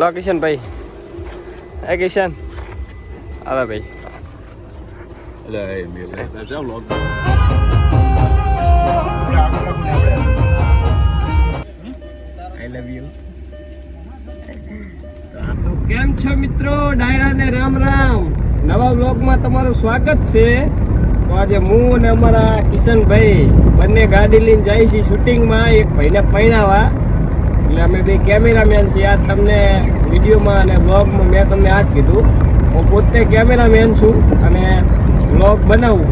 લો કિશન ભાઈ એ કિશન આવે ભાઈ આઈ લવ યુ તો કેમ છો મિત્રો ડાયરા ને રામ રામ નવા બ્લોગમાં તમારું સ્વાગત છે. તો આજે હું અને અમારા કિશનભાઈ બંને ગાડી લઈને જાય છે શૂટિંગમાં એક ભાઈને પૈણાવા. એટલે અમે બે કેમેરામેન છીએ. આજ તમને વિડીયોમાં અને વ્લોગમાં મેં તમને આ જ કીધું. હું પોતે કેમેરામેન છું અને વ્લોગ બનાવું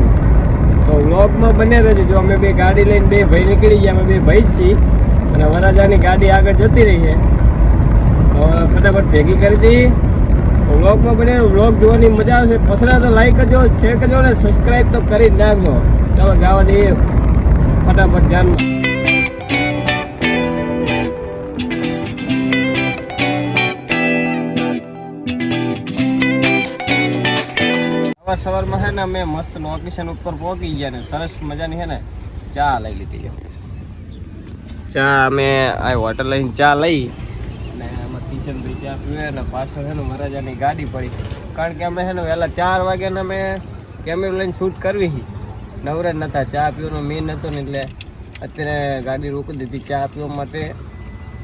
તો વ્લોગમાં બને રહેજો. જો અમે બે ગાડી લઈને બે ભાઈ નીકળી ગયા, અમે બે ભાઈ જ છીએ અને વરાજાની ગાડી આગળ જતી રહી છે. તો ફટાફટ ભેગી કરી દી તો વ્લોગમાં બને વ્લોગ જોવાની મજા આવશે. પસંદ તો લાઈક કરજો શેર કરજો અને સબસ્ક્રાઈબ તો કરી જ નાખજો. ચાલો, જવા દઈએ. ફટાફટ ધ્યાનમાં. સવાર સવારમાં છે ને અમે મસ્ત લોકેશન ઉપર પહોંચી ગયા ને સરસ મજાની છે ને ચા લઈ લીધી ચા અમે આ હોટલ લઈને ચા લઈ અને એમાં કિશનભાઈ ચા પીવે અને પાછળ છે ને મહારાજાની ગાડી પડી. કારણ કે અમે છે ને વહેલા ચાર વાગ્યાને અમે કેમેરો લઈને શૂટ કરવી હતી નવરે નહોતા ચા પીવાનો મેન હતો ને એટલે અત્યારે ગાડી રોકી દીધી ચા પીવા માટે.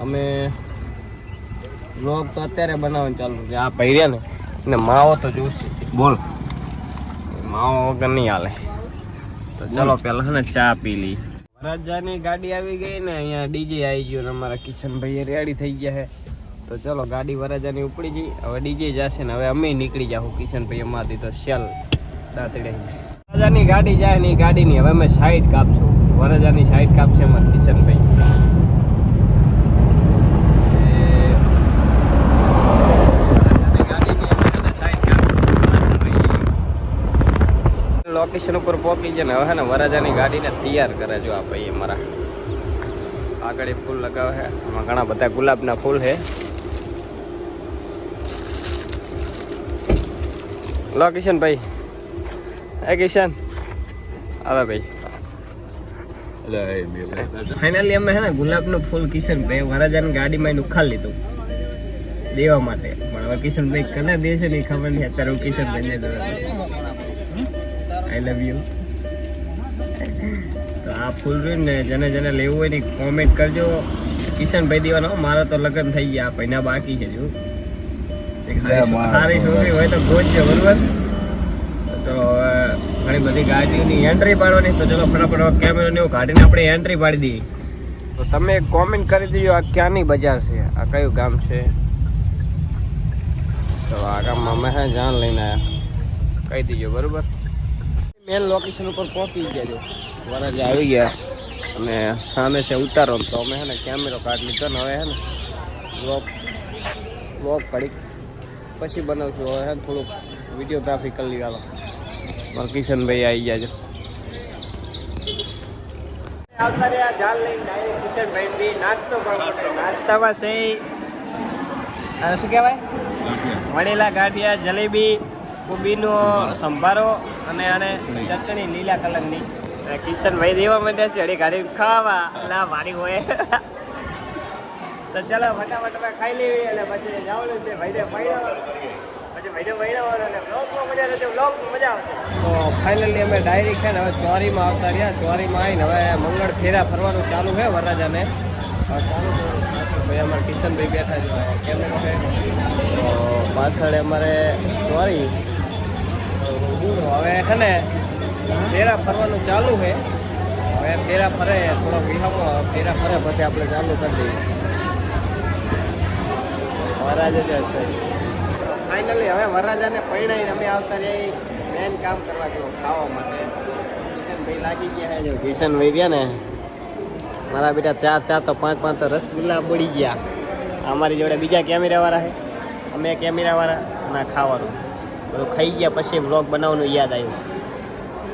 અમે વ્લોગ તો અત્યારે બનાવવાનું ચાલુ છે. આ પહેર્યા ને ને માવો તો જોશે. બોલ. માવો વગર નહીં હાલે. તો ચલો છે ને ચા પી લઈ વરરાજાની ગાડી આવી ગઈ ને અહીંયા ડીજે આવી ગયો ને અમારા કિશનભાઈ રેડી થઈ ગયા છે તો ચલો ગાડી વરરાજાની ઉપડી ગઈ. હવે ડીજે જશે ને હવે અમે નીકળી જાઉં કિશનભાઈ અમારી તો શેલ દાંતડે વરરાજાની ગાડી જાય ને એ ગાડીની હવે અમે સાઈડ કાપશું. વરરાજાની સાઈડ કાપશે અમારા કિશનભાઈ. લોકેશન ઉપર પહોંચી ગયા ને હવે ને વરાજાની ગાડીને તૈયાર કરે જો આ ભાઈ અમારા આગળ ફૂલ લગાવે છે આમાં ઘણા બધા ગુલાબના ફૂલ છે લો કિશન ભાઈ. એ કિશન. આવે ભાઈ. ફાઇનલી અમે હે ને ગુલાબનું ફૂલ કિશનભાઈ વરાજાની ગાડીમાં એનું ઉખાડી લીધું. દેવા માટે. પણ હવે કિશનભાઈ કને દેશે નહીં ખબર નહીં. અત્યારે હું કિશનભાઈ ને આઈ લવ યુ તો આ ફૂલ રહ્યું ને જેને જેને લેવું હોય ને કોમેન્ટ કરજો. કિશનભાઈ દેવાનો મારા તો લગ્ન થઈ ગયા પૈના બાકી છે જો સારી છોકરી હોય તો ગોતજો બરોબર? તો હવે ઘણી બધી ગાડીની એન્ટ્રી પાડવાની તો ચલો ફટાફટ કેમેરો ને એવું કાઢીને આપણે એન્ટ્રી પાડી દઈએ. તો તમે કોમેન્ટ કરી દીજો આ ક્યાંની બજાર છે? આ કયું ગામ છે? તો આ ગામમાં અમે જાણ લઈને આવ્યા કહી દીજો બરોબર? મેન લોકેશન ઉપર પહોંચી ગયા જો વરાજ આવી ગયા. અને સામે છે ઉતારો તો અમે હે ને કેમેરો કાર્ડ લીધો ને હવે હે ને બ્લોક બ્લોક કાઢી પછી બનાવશું. હવે હે થોડુંક વિડીયોગ્રાફી કરી લીધા મારા કિશનભાઈ આવી ગયા છે. આવતા રહ્યા જાલ લઈને ડાયરેક્ટ કિશનભાઈ નાસ્તો કરવો નાસ્તામાં છે શું કહેવાય? વણેલા ગાંઠિયા જલેબી કોબીનો સંભારો અને આને ચટણી લીલા કલરની. કિશન કિશનભાઈ દેવા માંડ્યા છે અડી ગાડી ખાવા. ના વાડી હોય. તો ચાલો ફટાફટ અમે ખાઈ લેવી અને પછી જવાનું છે ભાઈને પછી ભાઈને પૈણાવવાનો અને બ્લોગમાં મજા રહેશે બ્લોગમાં મજા આવશે. તો ફાઇનલી અમે ડાયરેક્ટ છે ને હવે ચોરીમાં આવતા રહ્યા. ચોરીમાં આવીને હવે મંગળ ફેરા ફરવાનું ચાલુ છે વરરાજાને. ચાલુ ભાઈ અમારે કિશનભાઈ બેઠા છે. કેમેરો છે. પાછળ અમારે ચોરી. હવે છે ને ફેરા ફરવાનું ચાલુ છે. હવે ફેરા ફરે થોડો વિહામો ફેરા ફરે પછી આપણે ચાલુ કરી દઈએ. વરરાજા જ હશે. ફાઇનલી હવે વરરાજાને પૈણાઈને અમે આવતા રહી મેન કામ કરવા જેવું ખાવા માટે. કિશનભાઈ લાગી ગયા છે. કિશનભાઈ ગયા ને, મારા બેટા ચાર ચાર તો પાંચ પાંચ તો રસગુલ્લા બળી ગયા. અમારી જોડે બીજા કેમેરાવાળા છે. અમે કેમેરાવાળા ના ખાવાનું. બધું ખાઈ ગયા પછી બ્લોગ બનાવવાનું યાદ આવ્યું.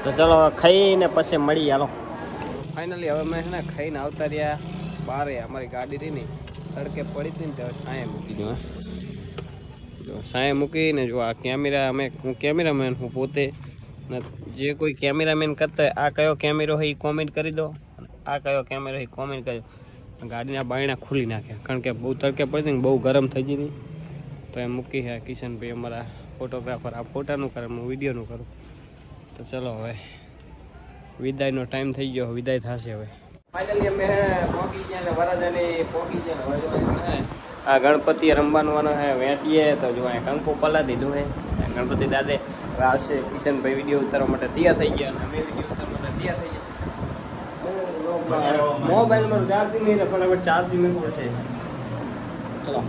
તો ચલો ખાઈને પછી મળી હાલો. ફાઇનલી હવે મેં છે ને ખાઈને આવતા રહ્યા. બારે અમારી ગાડી રહી ને, તડકે પડી હતી ને તો સાંયે મૂકી દઉં જો સાંયે મૂકીને જો આ કેમેરા અમે, હું કેમેરામેન હું પોતે. જે કોઈ કેમેરામેન કરતા હોય, આ કયો કેમેરો હોય એ કોમેન્ટ કરી દો. આ કયો કેમેરો હોય કોમેન્ટ કરજો ગાડીના બાયણા ખુલી નાખે કારણ કે બહુ તડકે પડી હતી બહુ ગરમ થઈ ગઈ તો એ મૂકી છે કિશનભાઈ અમારા ફોટોગ્રાફર આ ફોટાનું કરે હું વિડીયોનું કરું. તો ચલો હવે વિદાયનો ટાઈમ થઈ ગયો વિદાય થશે હવે. ફાઇનલી અમે પહોંચી ગયા ને વરદાને પહોંચી ગયા હવે જો આ ગણપતિ રમવાનું હે વેટીએ તો જો અહીંયા કંકુ પલા દીધું હે ગણપતિ દાદે હવે આવશે કિશનભાઈ વીડિયો ઉતારવા માટે તૈયાર થઈ ગયા અને અમે વીડિયો ઉતારવા માટે તૈયાર થઈ ગયા મોબાઈલમાં ચાર્જિંગ નહીં પણ હવે ચાર્જિંગ મેં છે. ચલો.